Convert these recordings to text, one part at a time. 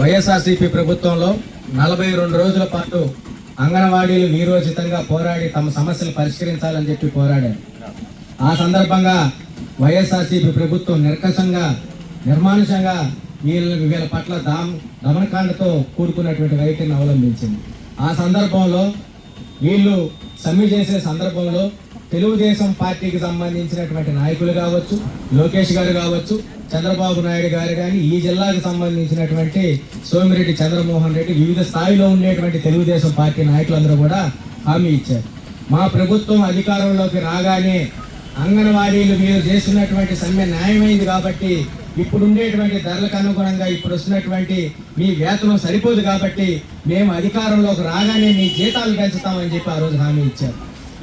వైఎస్ఆర్సీపీ ప్రభుత్వంలో నలభై రెండు రోజుల పాటు అంగన్వాడీలు వీరోచితంగా పోరాడి తమ సమస్యలు పరిష్కరించాలని చెప్పి పోరాడారు. ఆ సందర్భంగా వైఎస్ఆర్సీపీ ప్రభుత్వం నిర్కషంగా నిర్మానుషంగా వీళ్ళ వీళ్ళ పట్ల దామ్ దమనకాండతో కూడుకున్నటువంటి వైఖరిని అవలంబించింది. ఆ సందర్భంలో వీళ్ళు సమ్మె చేసే సందర్భంలో తెలుగుదేశం పార్టీకి సంబంధించినటువంటి నాయకులు కావచ్చు లోకేష్ గారు కావచ్చు చంద్రబాబు నాయుడు గారు కానీ ఈ జిల్లాకు సంబంధించినటువంటి సోమిరెడ్డి చంద్రమోహన్ రెడ్డి వివిధ స్థాయిలో ఉండేటువంటి తెలుగుదేశం పార్టీ నాయకులందరూ కూడా హామీ ఇచ్చారు. మా ప్రభుత్వం అధికారంలోకి రాగానే అంగన్వాడీలు మీరు చేస్తున్నటువంటి సమ్మె న్యాయమైంది కాబట్టి ఇప్పుడు ఉండేటువంటి ధరలకు అనుగుణంగా ఇప్పుడు వస్తున్నటువంటి మీ వేతనం సరిపోదు కాబట్టి మేము అధికారంలోకి రాగానే మీ జీతాలు పెంచుతామని చెప్పి ఆ రోజు హామీ ఇచ్చారు.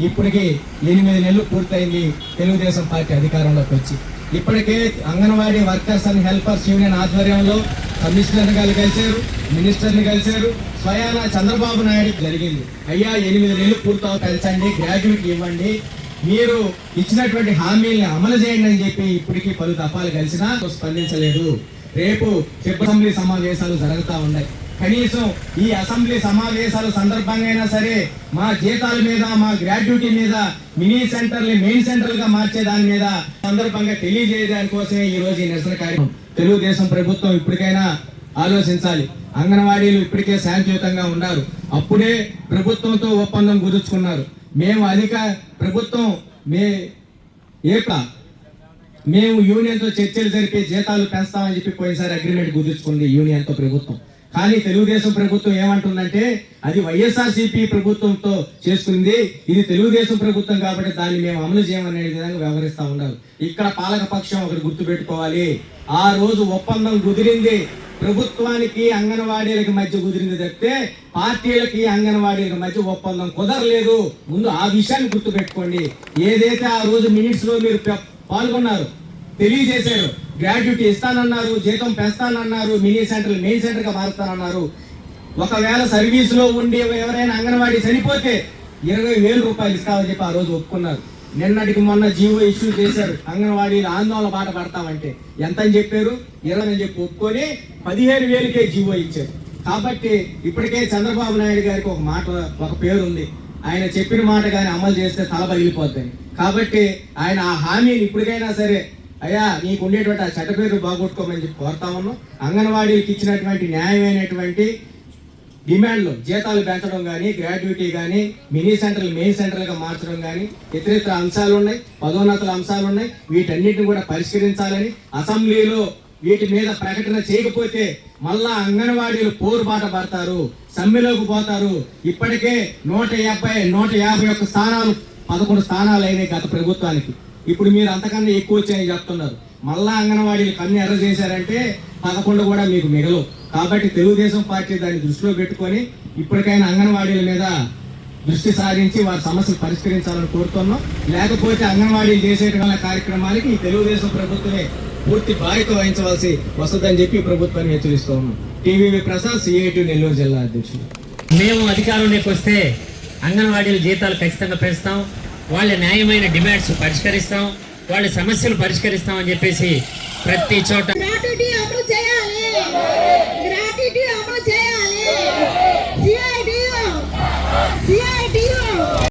ఇప్పటికి ఎనిమిది నెలలు పూర్తయింది తెలుగుదేశం పార్టీ అధికారంలోకి వచ్చి. ఇప్పటికే Anganwadi workers and helpers union ఆధ్వర్యంలో కమిషనర్ గారు కలిశారు మినిస్టర్ని కలిశారు. స్వయాన చంద్రబాబు నాయుడు జరిగింది. అయ్యా ఎనిమిది నెలలు పూర్తవు కలిసండి గ్రాడ్యుయేట్ ఇవ్వండి. మీరు ఇచ్చినటువంటి హామీల్ని అమలు చేయండి అని చెప్పి ఇప్పటికీ పలు దఫాలు కలిసినా స్పందించలేదు. రేపు అసెంబ్లీ సమావేశాలు జరుగుతూ ఉన్నాయి. కనీసం ఈ అసెంబ్లీ సమావేశాల సందర్భంగా అయినా సరే మా జీతాల మీద మా గ్రాడ్యుటీ మీద మినీ సెంటర్లు మెయిన్ సెంటర్లుగా మార్చే దాని మీద సందర్భంగా తెలియజేయడానికి కోసమే ఈ రోజు ఈ నిరసన కార్యక్రమం. తెలుగుదేశం ప్రభుత్వం ఇప్పటికైనా ఆలోచించాలి. అంగన్వాడీలు ఇప్పటికే శాంతియుతంగా ఉన్నారు. అప్పుడే ప్రభుత్వంతో ఒప్పందం కుదుర్చుకున్నారు. మేము అధిక ప్రభుత్వం మే ఏక మేము యూనియన్తో చర్చలు జరిపి జీతాలు పెంచుతామని చెప్పి పోయినసారి అగ్రిమెంట్ కుదుర్చుకుంది యూనియన్తో ప్రభుత్వం. కానీ తెలుగుదేశం ప్రభుత్వం ఏమంటుందంటే అది వైఎస్ఆర్సీపీ ప్రభుత్వంతో చేసుకుంది ఇది తెలుగుదేశం ప్రభుత్వం కాబట్టి దాన్ని మేము అమలు చేయమనే విధంగా వ్యవహరిస్తూ ఉన్నారు ఇక్కడ పాలకపక్షం ఒకటి గుర్తుపెట్టుకోవాలి. ఆ రోజు ఒప్పందం కుదిరింది. ప్రభుత్వానికి అంగన్వాడీలకి మధ్య కుదిరింది తప్పితే పార్టీలకి అంగన్వాడీలకి మధ్య ఒప్పందం కుదరలేదు. ముందు ఆ విషయాన్ని గుర్తుపెట్టుకోండి. ఏదైతే ఆ రోజు మినిట్స్లో మీరు పాల్గొన్నారు తెలియజేశారు గ్రాడ్యుటీ ఇస్తానన్నారు జీతం పెంచుతానన్నారు మినీ సెంటర్ మెయిన్ సెంటర్గా మారుతానన్నారు ఒకవేళ సర్వీస్లో ఉండి ఎవరైనా అంగన్వాడీ చనిపోతే ఇరవై వేల రూపాయలు ఇస్తామని చెప్పి ఆ రోజు ఒప్పుకున్నారు. నిన్నటికి మొన్న జీవో ఇష్యూ చేశారు. అంగన్వాడీలు ఆందోళన బాట పడతామంటే ఎంత అని చెప్పారు? ఇరవై అని చెప్పి ఒప్పుకొని పదిహేను వేలకే జీవో ఇచ్చారు. కాబట్టి ఇప్పటికే చంద్రబాబు నాయుడు గారికి ఒక మాట ఒక పేరు ఉంది. ఆయన చెప్పిన మాట కానీ అమలు చేస్తే తల పగిలిపోతాయి కాబట్టి ఆయన ఆ హామీని ఇప్పటికైనా సరే అయ్యా నీకు ఉండేటువంటి ఆ చెడ్డ పేరు బాగొట్టుకోమని చెప్పి కోరుతా ఉన్నాం. అంగన్వాడీకి ఇచ్చినటువంటి న్యాయమైనటువంటి డిమాండ్లు జీతాలు పెంచడం కానీ గ్రాడ్యుటీ కానీ మినీ సెంటర్లు మెయిన్ సెంటర్లుగా మార్చడం కానీ ఇతరితర అంశాలు ఉన్నాయి పదోన్నతుల అంశాలు ఉన్నాయి వీటన్నిటిని కూడా పరిష్కరించాలని అసెంబ్లీలో వీటి మీద ప్రకటన చేయకపోతే మళ్ళా అంగన్వాడీలు పోరుబాట పడతారు సమ్మెలోకి పోతారు. ఇప్పటికే నూట యాభై నూట యాభై ఒక్క స్థానాలు పదకొండు స్థానాలు అయినాయి గత ప్రభుత్వానికి. ఇప్పుడు మీరు అంతకన్నా ఎక్కువ వచ్చాయని చెప్తున్నారు. మళ్ళా అంగన్వాడీలు కన్ను ఎర్ర చేశారంటే పదకొండు కూడా మీకు మిగలవు. కాబట్టి తెలుగుదేశం పార్టీ దాన్ని దృష్టిలో పెట్టుకొని ఇప్పటికైనా అంగన్వాడీల మీద దృష్టి సారించి వారి సమస్యలు పరిష్కరించాలని కోరుతున్నాం. లేకపోతే అంగన్వాడీలు చేసేటువంటి కార్యక్రమాలకి ఈ తెలుగుదేశం ప్రభుత్వమే పూర్తి బాధ్యత వహించవలసి వస్తుందని చెప్పి ప్రభుత్వాన్ని హెచ్చరిస్తూ ఉన్నాం. టీవీవి ప్రసాద్ సిఐటి నెల్లూరు జిల్లా అధ్యక్షుడు మేము అధికారంలోకి వస్తే అంగన్వాడీల జీతాలు ఖచ్చితంగా పెంచుతాం. వాళ్ళ న్యాయమైన డిమాండ్స్ పరిష్కరిస్తాం వాళ్ళ సమస్యలు పరిష్కరిస్తాం అని చెప్పేసి ప్రతి చోట అమలు చేయాలి.